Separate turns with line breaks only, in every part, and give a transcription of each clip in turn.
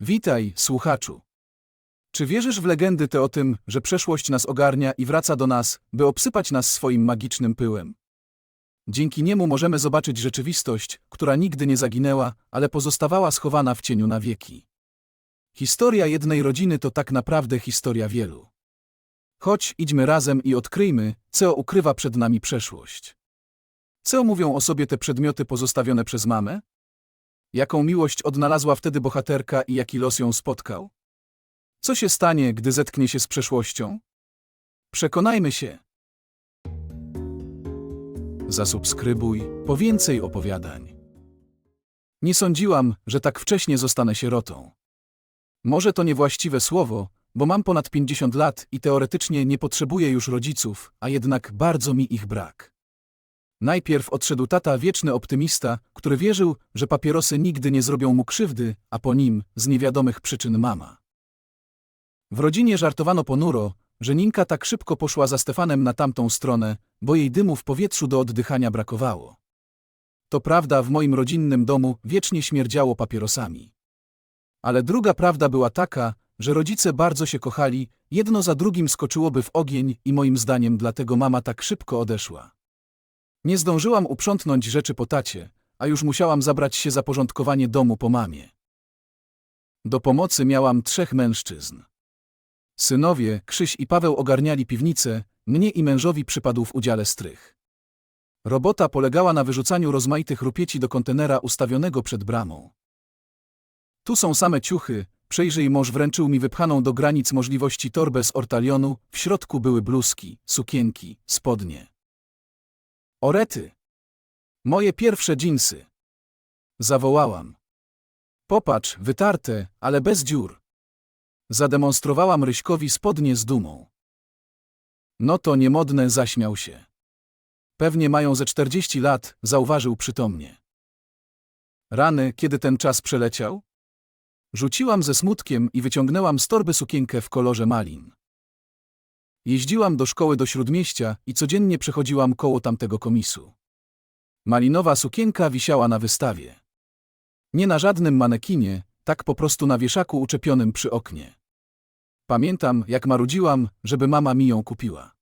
Witaj, słuchaczu. Czy wierzysz w legendy te o tym, że przeszłość nas ogarnia i wraca do nas, by obsypać nas swoim magicznym pyłem? Dzięki niemu możemy zobaczyć rzeczywistość, która nigdy nie zaginęła, ale pozostawała schowana w cieniu na wieki. Historia jednej rodziny to tak naprawdę historia wielu. Chodź, idźmy razem i odkryjmy, co ukrywa przed nami przeszłość. Co mówią o sobie te przedmioty pozostawione przez mamę? Jaką miłość odnalazła wtedy bohaterka i jaki los ją spotkał? Co się stanie, gdy zetknie się z przeszłością? Przekonajmy się. Zasubskrybuj po więcej opowiadań. Nie sądziłam, że tak wcześnie zostanę sierotą. Może to niewłaściwe słowo, bo mam ponad 50 lat i teoretycznie nie potrzebuję już rodziców, a jednak bardzo mi ich brak. Najpierw odszedł tata wieczny optymista, który wierzył, że papierosy nigdy nie zrobią mu krzywdy, a po nim, z niewiadomych przyczyn mama. W rodzinie żartowano ponuro, że Ninka tak szybko poszła za Stefanem na tamtą stronę, bo jej dymu w powietrzu do oddychania brakowało. To prawda, w moim rodzinnym domu wiecznie śmierdziało papierosami. Ale druga prawda była taka, że rodzice bardzo się kochali, jedno za drugim skoczyłoby w ogień i moim zdaniem dlatego mama tak szybko odeszła. Nie zdążyłam uprzątnąć rzeczy po tacie, a już musiałam zabrać się za porządkowanie domu po mamie. Do pomocy miałam trzech mężczyzn. Synowie, Krzyś i Paweł ogarniali piwnicę, mnie i mężowi przypadł w udziale strych. Robota polegała na wyrzucaniu rozmaitych rupieci do kontenera ustawionego przed bramą. Tu są same ciuchy, przejrzyj mąż wręczył mi wypchaną do granic możliwości torbę z ortalionu, w środku były bluzki, sukienki, spodnie. Orety! Moje pierwsze dżinsy! Zawołałam. Popatrz, wytarte, ale bez dziur. Zademonstrowałam Ryśkowi spodnie z dumą. No to niemodne zaśmiał się. Pewnie mają ze 40 lat, zauważył przytomnie. Rany, kiedy ten czas przeleciał? Rzuciłam ze smutkiem i wyciągnęłam z torby sukienkę w kolorze malin. Jeździłam do szkoły do Śródmieścia i codziennie przechodziłam koło tamtego komisu. Malinowa sukienka wisiała na wystawie. Nie na żadnym manekinie, tak po prostu na wieszaku uczepionym przy oknie. Pamiętam, jak marudziłam, żeby mama mi ją kupiła.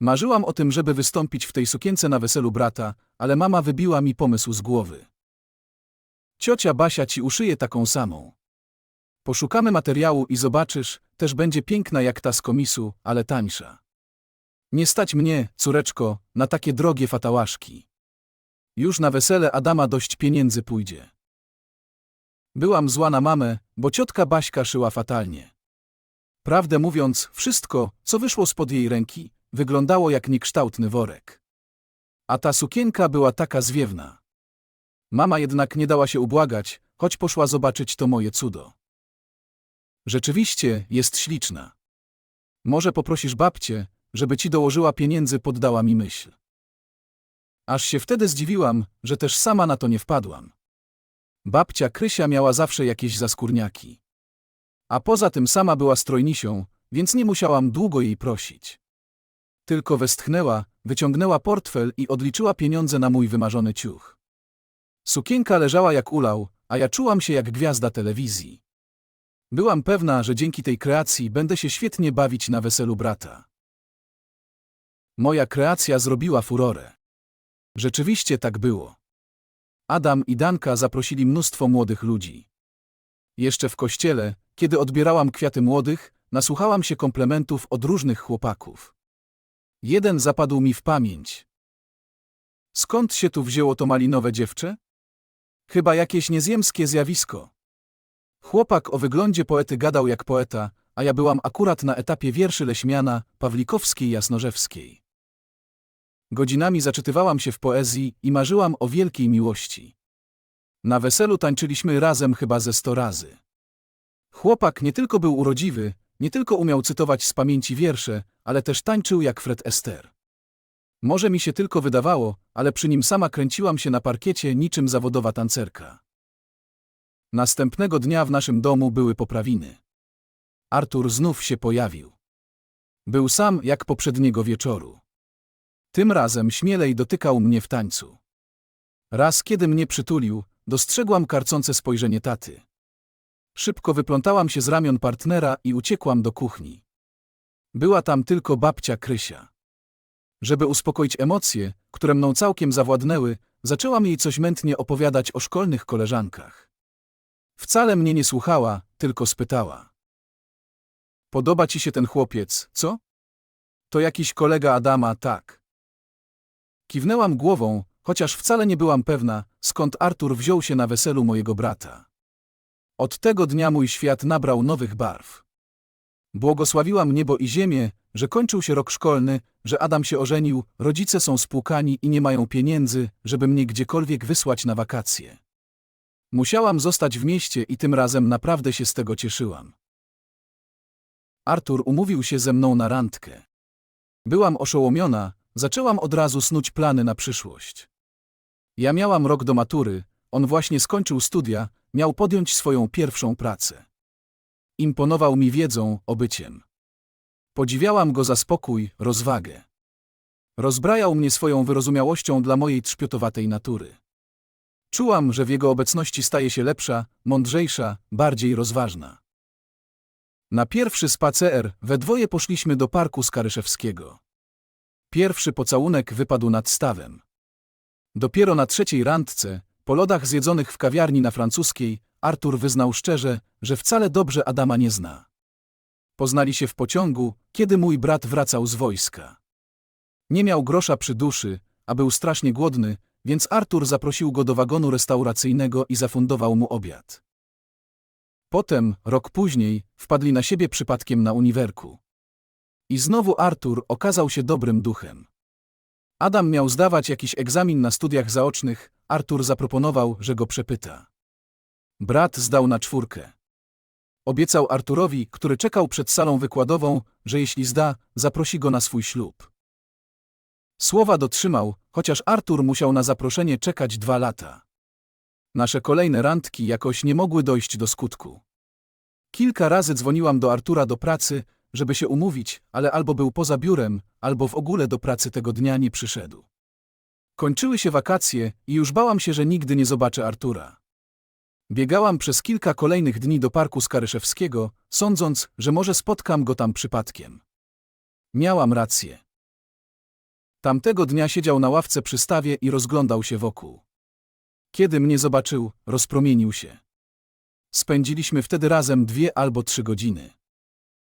Marzyłam o tym, żeby wystąpić w tej sukience na weselu brata, ale mama wybiła mi pomysł z głowy. Ciocia Basia ci uszyje taką samą. Poszukamy materiału i zobaczysz, też będzie piękna jak ta z komisu, ale tańsza. Nie stać mnie, córeczko, na takie drogie fatałaszki. Już na wesele Adama dość pieniędzy pójdzie. Byłam zła na mamę, bo ciotka Baśka szyła fatalnie. Prawdę mówiąc, wszystko, co wyszło spod jej ręki, wyglądało jak niekształtny worek. A ta sukienka była taka zwiewna. Mama jednak nie dała się ubłagać, choć poszła zobaczyć to moje cudo. Rzeczywiście jest śliczna. Może poprosisz babcię, żeby ci dołożyła pieniędzy, poddała mi myśl. Aż się wtedy zdziwiłam, że też sama na to nie wpadłam. Babcia Krysia miała zawsze jakieś zaskórniaki. A poza tym sama była strojnisią, więc nie musiałam długo jej prosić. Tylko westchnęła, wyciągnęła portfel i odliczyła pieniądze na mój wymarzony ciuch. Sukienka leżała jak ulał, a ja czułam się jak gwiazda telewizji. Byłam pewna, że dzięki tej kreacji będę się świetnie bawić na weselu brata. Moja kreacja zrobiła furorę. Rzeczywiście tak było. Adam i Danka zaprosili mnóstwo młodych ludzi. Jeszcze w kościele, kiedy odbierałam kwiaty młodych, nasłuchałam się komplementów od różnych chłopaków. Jeden zapadł mi w pamięć. Skąd się tu wzięło to malinowe dziewczę? Chyba jakieś nieziemskie zjawisko. Chłopak o wyglądzie poety gadał jak poeta, a ja byłam akurat na etapie wierszy Leśmiana, Pawlikowskiej Jasnorzewskiej. Godzinami zaczytywałam się w poezji i marzyłam o wielkiej miłości. Na weselu tańczyliśmy razem chyba ze sto razy. Chłopak nie tylko był urodziwy, nie tylko umiał cytować z pamięci wiersze, ale też tańczył jak Fred Ester. Może mi się tylko wydawało, ale przy nim sama kręciłam się na parkiecie niczym zawodowa tancerka. Następnego dnia w naszym domu były poprawiny. Artur znów się pojawił. Był sam jak poprzedniego wieczoru. Tym razem śmielej dotykał mnie w tańcu. Raz, kiedy mnie przytulił, dostrzegłam karcące spojrzenie taty. Szybko wyplątałam się z ramion partnera i uciekłam do kuchni. Była tam tylko babcia Krysia. Żeby uspokoić emocje, które mną całkiem zawładnęły, zaczęłam jej coś mętnie opowiadać o szkolnych koleżankach. Wcale mnie nie słuchała, tylko spytała. Podoba ci się ten chłopiec, co? To jakiś kolega Adama, tak. Kiwnęłam głową, chociaż wcale nie byłam pewna, skąd Artur wziął się na weselu mojego brata. Od tego dnia mój świat nabrał nowych barw. Błogosławiłam niebo i ziemię, że kończył się rok szkolny, że Adam się ożenił, rodzice są spłukani i nie mają pieniędzy, żeby mnie gdziekolwiek wysłać na wakacje. Musiałam zostać w mieście i tym razem naprawdę się z tego cieszyłam. Artur umówił się ze mną na randkę. Byłam oszołomiona, zaczęłam od razu snuć plany na przyszłość. Ja miałam rok do matury, on właśnie skończył studia, miał podjąć swoją pierwszą pracę. Imponował mi wiedzą, obyciem. Podziwiałam go za spokój, rozwagę. Rozbrajał mnie swoją wyrozumiałością dla mojej trzpiotowatej natury. Czułam, że w jego obecności staje się lepsza, mądrzejsza, bardziej rozważna. Na pierwszy spacer we dwoje poszliśmy do parku Skaryszewskiego. Pierwszy pocałunek wypadł nad stawem. Dopiero na trzeciej randce, po lodach zjedzonych w kawiarni na francuskiej, Artur wyznał szczerze, że wcale dobrze Adama nie zna. Poznali się w pociągu, kiedy mój brat wracał z wojska. Nie miał grosza przy duszy, a był strasznie głodny, więc Artur zaprosił go do wagonu restauracyjnego i zafundował mu obiad. Potem, rok później, wpadli na siebie przypadkiem na uniwerku. I znowu Artur okazał się dobrym duchem. Adam miał zdawać jakiś egzamin na studiach zaocznych, Artur zaproponował, że go przepyta. Brat zdał na czwórkę. Obiecał Arturowi, który czekał przed salą wykładową, że jeśli zda, zaprosi go na swój ślub. Słowa dotrzymał, chociaż Artur musiał na zaproszenie czekać dwa lata. Nasze kolejne randki jakoś nie mogły dojść do skutku. Kilka razy dzwoniłam do Artura do pracy, żeby się umówić, ale albo był poza biurem, albo w ogóle do pracy tego dnia nie przyszedł. Kończyły się wakacje i już bałam się, że nigdy nie zobaczę Artura. Biegałam przez kilka kolejnych dni do parku Skaryszewskiego, sądząc, że może spotkam go tam przypadkiem. Miałam rację. Tamtego dnia siedział na ławce przy stawie i rozglądał się wokół. Kiedy mnie zobaczył, rozpromienił się. Spędziliśmy wtedy razem dwie albo trzy godziny.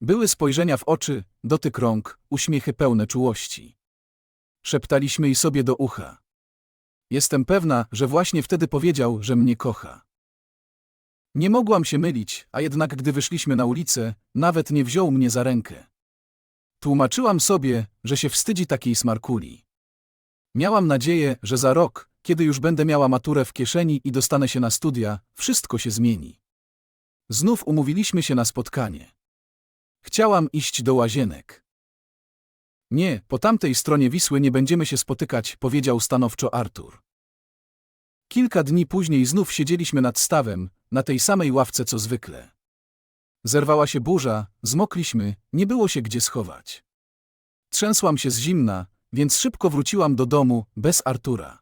Były spojrzenia w oczy, dotyk rąk, uśmiechy pełne czułości. Szeptaliśmy i sobie do ucha. Jestem pewna, że właśnie wtedy powiedział, że mnie kocha. Nie mogłam się mylić, a jednak gdy wyszliśmy na ulicę, nawet nie wziął mnie za rękę. Tłumaczyłam sobie, że się wstydzi takiej smarkuli. Miałam nadzieję, że za rok, kiedy już będę miała maturę w kieszeni i dostanę się na studia, wszystko się zmieni. Znów umówiliśmy się na spotkanie. Chciałam iść do łazienek. Nie, po tamtej stronie Wisły nie będziemy się spotykać, powiedział stanowczo Artur. Kilka dni później znów siedzieliśmy nad stawem, na tej samej ławce co zwykle. Zerwała się burza, zmokliśmy, nie było się gdzie schować. Trzęsłam się z zimna, więc szybko wróciłam do domu, bez Artura.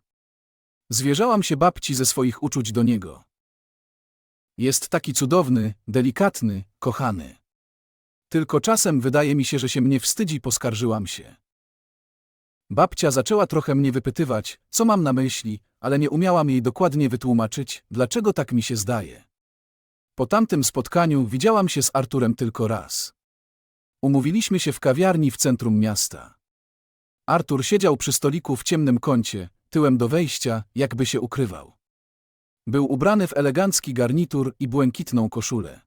Zwierzałam się babci ze swoich uczuć do niego. Jest taki cudowny, delikatny, kochany. Tylko czasem wydaje mi się, że się mnie wstydzi, poskarżyłam się. Babcia zaczęła trochę mnie wypytywać, co mam na myśli, ale nie umiałam jej dokładnie wytłumaczyć, dlaczego tak mi się zdaje. Po tamtym spotkaniu widziałam się z Arturem tylko raz. Umówiliśmy się w kawiarni w centrum miasta. Artur siedział przy stoliku w ciemnym kącie, tyłem do wejścia, jakby się ukrywał. Był ubrany w elegancki garnitur i błękitną koszulę.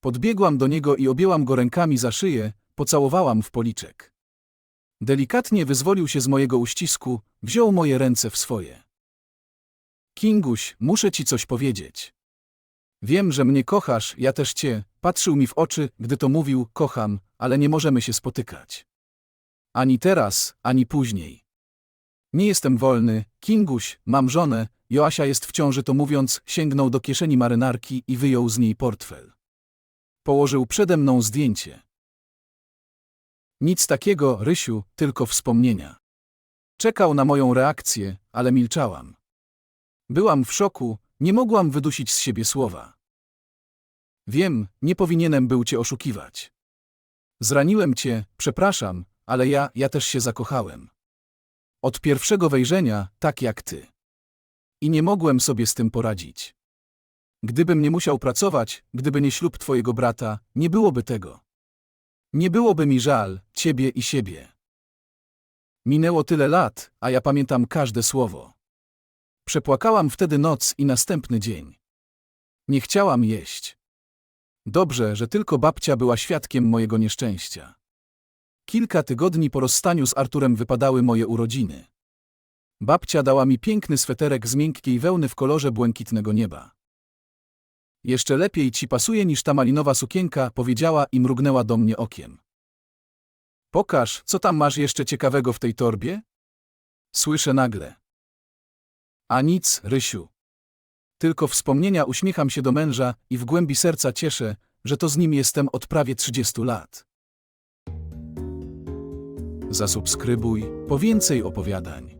Podbiegłam do niego i objęłam go rękami za szyję, pocałowałam w policzek. Delikatnie wyzwolił się z mojego uścisku, wziął moje ręce w swoje. Kinguś, muszę ci coś powiedzieć. Wiem, że mnie kochasz, ja też cię. Patrzył mi w oczy, gdy to mówił, kocham, ale nie możemy się spotykać. Ani teraz, ani później. Nie jestem wolny, Kinguś, mam żonę, Joasia jest w ciąży to mówiąc, sięgnął do kieszeni marynarki i wyjął z niej portfel. Położył przede mną zdjęcie. Nic takiego, Rysiu, tylko wspomnienia. Czekał na moją reakcję, ale milczałam. Byłam w szoku, nie mogłam wydusić z siebie słowa. Wiem, nie powinienem był cię oszukiwać. Zraniłem cię, przepraszam, ale ja, ja też się zakochałem. Od pierwszego wejrzenia, tak jak ty. I nie mogłem sobie z tym poradzić. Gdybym nie musiał pracować, gdyby nie ślub twojego brata, nie byłoby tego. Nie byłoby mi żal ciebie i siebie. Minęło tyle lat, a ja pamiętam każde słowo. Przepłakałam wtedy noc i następny dzień. Nie chciałam jeść. Dobrze, że tylko babcia była świadkiem mojego nieszczęścia. Kilka tygodni po rozstaniu z Arturem wypadały moje urodziny. Babcia dała mi piękny sweterek z miękkiej wełny w kolorze błękitnego nieba. Jeszcze lepiej ci pasuje niż ta malinowa sukienka, powiedziała i mrugnęła do mnie okiem. Pokaż, co tam masz jeszcze ciekawego w tej torbie? Słyszę nagle. A nic, Rysiu. Tylko wspomnienia uśmiecham się do męża i w głębi serca cieszę, że to z nim jestem od prawie 30 lat. Zasubskrybuj po więcej opowiadań.